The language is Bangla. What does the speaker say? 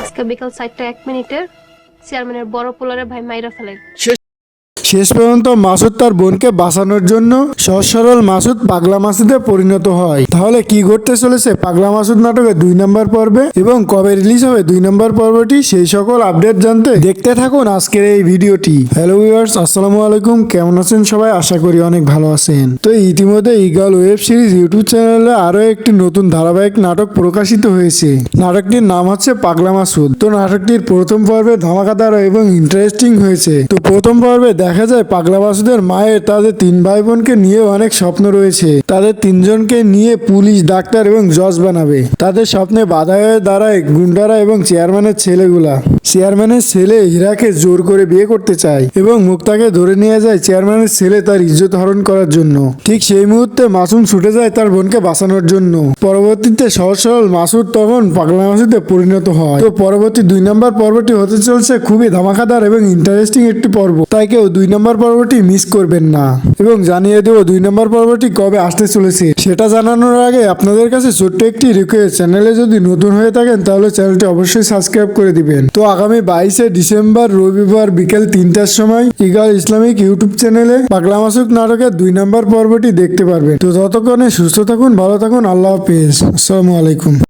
আজকে বিকাল এক মিনিটের চেয়ারম্যানের বড় পোলারে ভাই মাইরা ফেলে শেষ পর্যন্ত মাসুদ তার বোনকে বাঁচানোর জন্য সহজ সরল মাসুদ পাগলা মাসুদে পরিণত হয়। তাহলে কি ঘটতে চলেছে? পাগলা মাসুদ নাটকের দুই নম্বর পর্বে এবং কবে রিলিজ হবে দুই নম্বর পর্বটি সেই সকল আপডেট জানতে দেখতে থাকুন আজকের এই ভিডিওটি। হ্যালো ভিউয়ার্স আসসালামু আলাইকুম। কেমন আছেন সবাই? আশা করি অনেক ভালো আছেন। তো ইতিমধ্যে ইগল ওয়েব সিরিজ ইউটিউব চ্যানেলে আরও একটি নতুন ধারাবাহিক নাটক প্রকাশিত হয়েছে। নাটকটির নাম হচ্ছে পাগলা মাসুদ। তো নাটকটির প্রথম পর্বে ধামাকাদার এবং ইন্টারেস্টিং হয়েছে। তো প্রথম পর্বে দেখা যায় পাগলা মাসুদের মায়ের তাদের তিন ভাই বোনকে নিয়ে অনেক স্বপ্ন রয়েছে। তাদের তিনজনকে নিয়ে পুলিশ, ডাক্তার এবং জজ বানাবে। তাদের স্বপ্নে বাধা হয়ে দাঁড়ায় গুন্ডারা এবং চেয়ারম্যানের ছেলেগুলা। চেয়ারম্যানের ছেলে হীরাকে জোর করে বিয়ে করতে চায় এবং মুক্তাকে ধরে নিয়ে যায় চেয়ারম্যানের ছেলে তার ইজ্জত হরণ করার জন্য। ঠিক সেই মুহূর্তে মাসুম ছুটে যায় তার বোনকে বাঁচানোর জন্য। পরবর্তীতে সহজ সরল মাসুদ তখন পাগলা মাসুদে পরিণত হয়। তো পরবর্তী দুই নম্বর পর্বটি হতে চলছে খুবই ধামাকাদার এবং ইন্টারেস্টিং একটি পর্ব। তাই কেউ দুই নম্বর পর্বটি মিস করবেন না। এবং জানিয়ে দেবো দুই নম্বর পর্বটি কবে আসতে চলেছে। সেটা জানানোর আগে আপনাদের কাছে ছোট্ট একটি রিকোয়েস্ট চ্যানেলে যদি নতুন হয়ে থাকেন, তাহলে চ্যানেলটি অবশ্যই সাবস্ক্রাইব করে দিবেন। তো আগামী বাইশে ডিসেম্বর, রবিবার বিকেল তিনটার সময় ইগাল ইসলামিক ইউটিউব চ্যানেলে পাগলা মাসুক নাটকের দুই নম্বর পর্বটি দেখতে পারবেন। তো ততক্ষণে সুস্থ থাকুন, ভালো থাকুন, আল্লাহ হাফিজ। আসসালামু আলাইকুম।